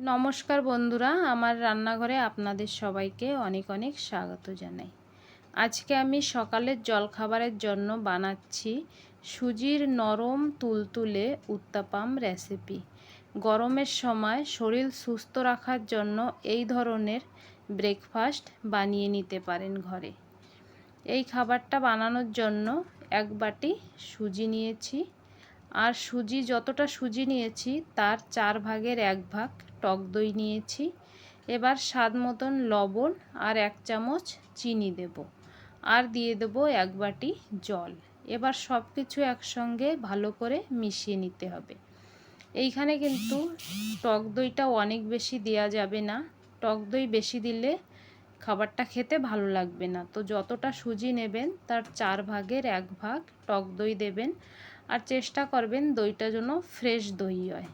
নমস্কার বন্ধুরা, আমার রান্নাঘরে আপনাদের সবাইকে অনেক অনেক স্বাগত জানাই। আজকে আমি সকালের জলখাবারের জন্য বানাচ্ছি সুজির নরম তুলতুলে উত্তাপাম রেসিপি। গরমের সময় শরীর সুস্থ রাখার জন্য এই ধরনের ব্রেকফাস্ট বানিয়ে নিতে পারেন ঘরে। এই খাবারটা বানানোর জন্য এক বাটি সুজি নিয়েছি। আর সুজি, যতটা সুজি নিয়েছি, তার চার ভাগের এক ভাগ টক দই নিয়েছি। এবার স্বাদ মতন লবণ আর এক চামচ চিনি দেব। আর দিয়ে দেব এক বাটি জল। এবার সব কিছু একসঙ্গে ভালো করে মিশিয়ে নিতে হবে। এইখানে কিন্তু টক দইটা অনেক বেশি দেওয়া যাবে না। টক দই বেশি দিলে খাবারটা খেতে ভালো লাগবে না। তো যতটা সুজি নেবেন, তার চার ভাগের এক ভাগ টক দই দেবেন। আর চেষ্টা করবেন দইটা যেন ফ্রেশ দই হয়।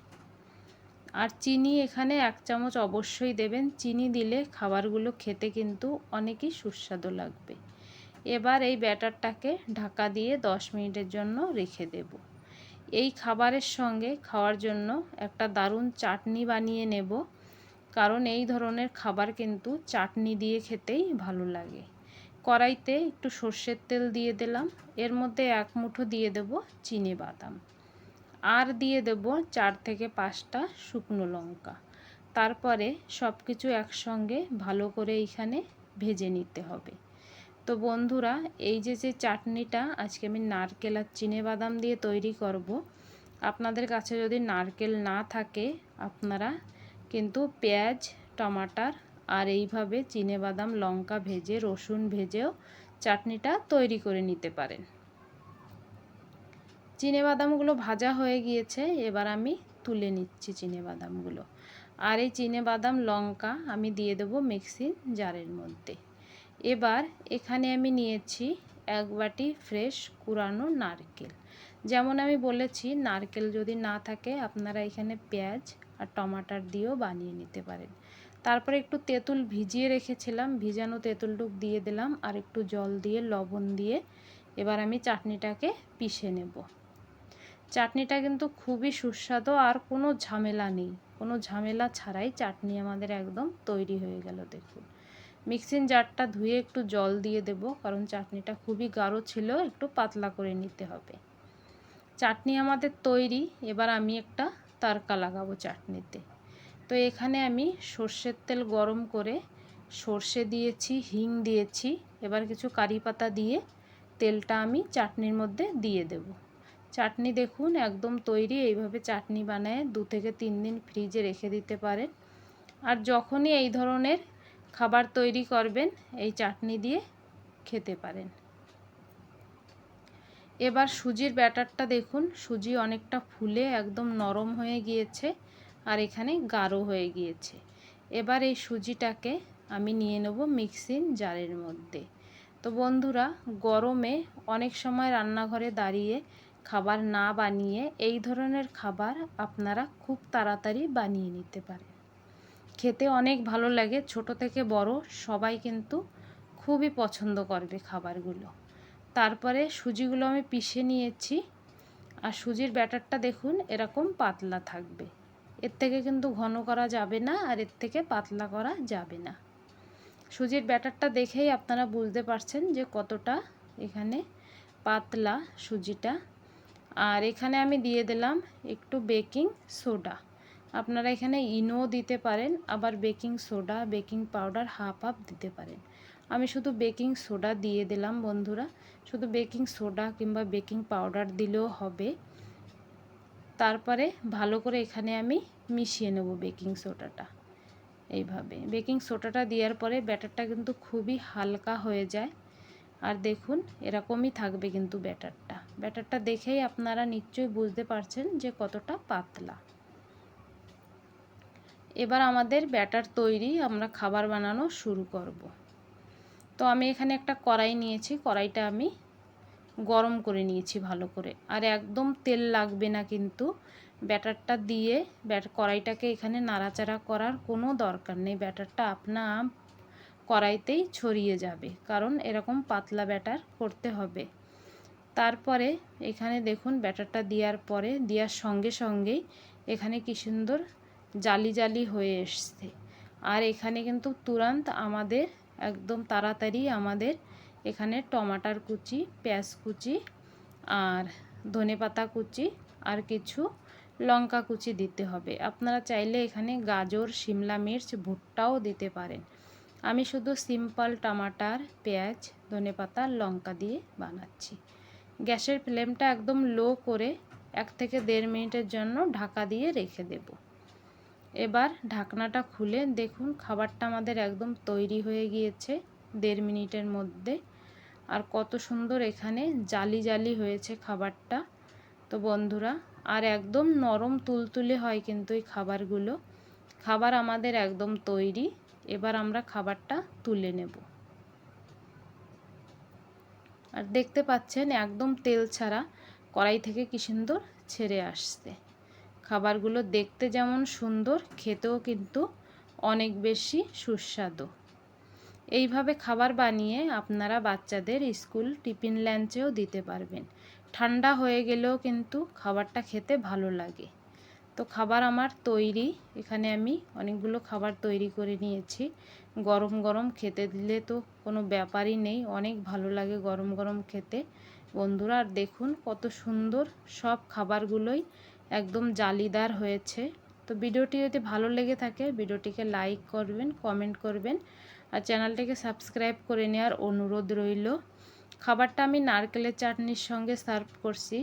আর চিনি এখানে এক চামচ অবশ্যই দেবেন। চিনি দিলে খাবারগুলো খেতে কিন্তু অনেকই সুস্বাদু লাগবে। এবার এই ব্যাটারটাকে ঢাকা দিয়ে দশ মিনিটের জন্য রেখে দেব। এই খাবারের সঙ্গে খাওয়ার জন্য একটা দারুণ চাটনি বানিয়ে নেব। কারণ এই ধরনের খাবার কিন্তু চাটনি দিয়ে খেতেই ভালো লাগে। কড়াইতে একটু সর্ষের তেল দিয়ে দিলাম। এর মধ্যে এক মুঠো দিয়ে দেব চিনি বাদাম। আর দিয়ে দেব চার থেকে পাঁচটা শুকনো লঙ্কা। তারপরে সব কিছু একসঙ্গে ভালো করে এইখানে ভেজে নিতে হবে। তো বন্ধুরা, এই যে যে চাটনিটা আজকে আমি নারকেল আর চিনে বাদাম দিয়ে তৈরি করব, আপনাদের কাছে যদি নারকেল না থাকে, আপনারা কিন্তু পেঁয়াজ, টমাটার আর এইভাবে চিনে বাদাম, লঙ্কা ভেজে, রসুন ভেজেও চাটনিটা তৈরি করে নিতে পারেন। চিনে বাদামগুলো ভাজা হয়ে গিয়েছে, এবার আমি তুলে নিচ্ছি চিনে বাদামগুলো আর এই চিনে বাদাম লঙ্কা আমি দিয়ে দেবো মিক্সির জারের মধ্যে। এবার এখানে আমি নিয়েছি এক বাটি ফ্রেশ কুরানো নারকেল। যেমন আমি বলেছি, নারকেল যদি না থাকে আপনারা এখানে পেঁয়াজ আর টমাটার দিয়েও বানিয়ে নিতে পারেন। তারপরে একটু তেঁতুল ভিজিয়ে রেখেছিলাম, ভিজানো তেঁতুলটুক দিয়ে দিলাম আর একটু জল দিয়ে, লবণ দিয়ে এবার আমি চাটনিটাকে পিষে নেব। চাটনিটা কিন্তু খুবই সুস্বাদু, আর কোনো ঝামেলা নেই। কোনো ঝামেলা ছাড়াই চাটনি আমাদের একদম তৈরি হয়ে গেল, দেখুন। মিক্সিং জারটা ধুয়ে একটু জল দিয়ে দেব, কারণ চাটনিটা খুবই গাঢ় ছিল, একটু পাতলা করে নিতে হবে। চাটনি আমাদের তৈরি, এবার আমি একটা তারকা লাগাবো চাটনিতে। তো এখানে আমি সর্ষের তেল গরম করে সর্ষে দিয়েছি, হিং দিয়েছি, এবার কিছু কারি পাতা দিয়ে তেলটা আমি চাটনির মধ্যে দিয়ে দেব। চাটনি দেখুন, একদম তৈরি। এইভাবে চাটনি বানায় দু থেকে তিন দিন ফ্রিজে রেখে দিতে পারেন। আর যখনই এই ধরনের খাবার তৈরি করবেন, এই চাটনি দিয়ে খেতে পারেন। এবার সুজির ব্যাটারটা দেখুন। সুজি অনেকটা ফুলে, একদম নরম হয়ে গিয়েছে আর এখানে গাঢ় হয়ে গিয়েছে। এবার এই সুজিটাকে আমি নিয়ে নেব মিক্সিং জারের মধ্যে। তো বন্ধুরা, গরমে অনেক সময় রান্নাঘরে দাঁড়িয়ে খাবার না বানিয়ে এই ধরনের খাবার আপনারা খুব তাড়াতাড়ি বানিয়ে নিতে পারেন। খেতে অনেক ভালো লাগে, ছোট থেকে বড় সবাই কিন্তু খুবই পছন্দ করবে খাবারগুলো। তারপরে সুজিগুলো আমি পিষে নিয়েছি। আর সুজির ব্যাটারটা দেখুন, এরকম পাতলা থাকবে। এর থেকে কিন্তু ঘন করা যাবে না আর এর থেকে পাতলা করা যাবে না। সুজির ব্যাটারটা দেখেই আপনারা বুঝতে পারছেন যে কতটা এখানে পাতলা সুজিটা আর এখানে আমি দিয়ে দিলাম একটু বেকিং সোডা। আপনারা এখানে ইনো দিতে পারেন, আবার baking soda, baking powder half half দিতে পারেন। আমি শুধু বেকিং সোডা দিয়ে দিলাম বন্ধুরা। শুধু বেকিং সোডা কিংবা বেকিং পাউডার দিলেও হবে। তারপরে ভালো করে এখানে আমি মিশিয়ে নেব বেকিং সোডাটা। এইভাবে। বেকিং সোডাটা দেওয়ার পরে ব্যাটারটা কিন্তু খুবই হালকা হয়ে যায়। আর দেখুন, এরকমই থাকবে কিন্তু ব্যাটারটা। ব্যাটারটা দেখেই আপনারা নিশ্চয়ই বুঝতে পারছেন যে কতটা পাতলা। এবার আমাদের ব্যাটার তৈরি, আমরা খাবার বানানো শুরু করব। তো আমি এখানে একটা কড়াই নিয়েছি, কড়াইটা আমি গরম করে নিয়েছি ভালো করে। আর একদম তেল লাগবে না কিন্তু, ব্যাটারটা দিয়ে ব্যাট, কড়াইটাকে এখানে নাড়াচাড়া করার কোনো দরকার নেই। ব্যাটারটা আপনা আপ কড়াইতেই ছড়িয়ে যাবে, কারণ এরকম পাতলা ব্যাটার করতে হবে। তারপরে এখানে দেখুন ব্যাটারটা দেওয়ার পরে, দেওয়ার সঙ্গে সঙ্গেই এখানে কি সুন্দর জালি জালি হয়ে এসছে। আর এখানে কিন্তু তুরান্ত আমাদের একদম তাড়াতাড়ি আমাদের এখানে টমাটার কুচি, পেঁয়াজ কুচি আর ধনেপাতা কুচি আর কিছু লঙ্কা কুচি দিতে হবে। আপনারা চাইলে এখানে গাজর, শিমলা মির্চ, ভুট্টাও দিতে পারেন। আমি শুধু সিম্পল টমাটার, পেঁয়াজ ধনেপাতা লঙ্কা দিয়ে বানাচ্ছি। গ্যাসের ফ্লেমটা একদম লো করে এক থেকে দেড় মিনিটের জন্য ঢাকা দিয়ে রেখে দেব। এবার ঢাকনাটা খুলে দেখুন, খাবারটা আমাদের একদম তৈরি হয়ে গিয়েছে দেড় মিনিটের মধ্যে। আর কত সুন্দর এখানে জালি জালি হয়েছে খাবারটা। তো বন্ধুরা, আর একদম নরম তুলতুলে হয় কিন্তু এই খাবারগুলো। খাবার আমাদের একদম তৈরি। এবার আমরা খাবারটা তুলে নেব। আর দেখতে পাচ্ছেন একদম তেল ছাড়া কড়াই থেকে কি সুন্দর ছেড়ে আসছে। খাবারগুলো দেখতে যেমন সুন্দর, খেতেও কিন্তু অনেক বেশি সুস্বাদু। এইভাবে খাবার বানিয়ে আপনারা বাচ্চাদের স্কুল টিফিন লাঞ্চেও দিতে পারবেন। ঠান্ডা হয়ে গেলেও কিন্তু খাবারটা খেতে ভালো লাগে। তো খাবার আমার তৈরি, এখানে আমি অনেকগুলো খাবার তৈরি করে নিয়েছি। গরম গরম খেতে দিলে তো কোনো ব্যাপারই নেই। অনেক ভালো লাগে গরম গরম খেতে। বন্ধুরা, আর দেখুন কত সুন্দর সব খাবারগুলোই একদম জালিদার হয়েছে। তো ভিডিওটি যদি ভালো লেগে থাকে, ভিডিওটিকে লাইক করবেন, কমেন্ট করবেন আর চ্যানেলটিকে সাবস্ক্রাইব করে নেওয়ার অনুরোধ রইল। খাবারটা আমি নারকেলের চাটনির সঙ্গে সার্ভ করছি।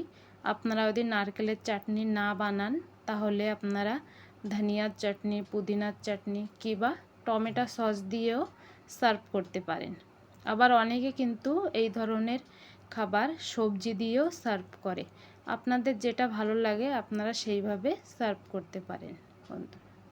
আপনারা যদি নারকেলের চাটনি না বানান, তাহলে আপনারা ধনিয়ার চাটনি, পুদিনার চাটনি কিবা টমেটো সস দিয়েও সার্ভ করতে পারেন। আবার অনেকে কিন্তু এই ধরনের খাবার সবজি দিয়েও সার্ভ করে। আপনাদের যেটা ভালো লাগে আপনারা সেইভাবে সার্ভ করতে পারেন। বন্ধু।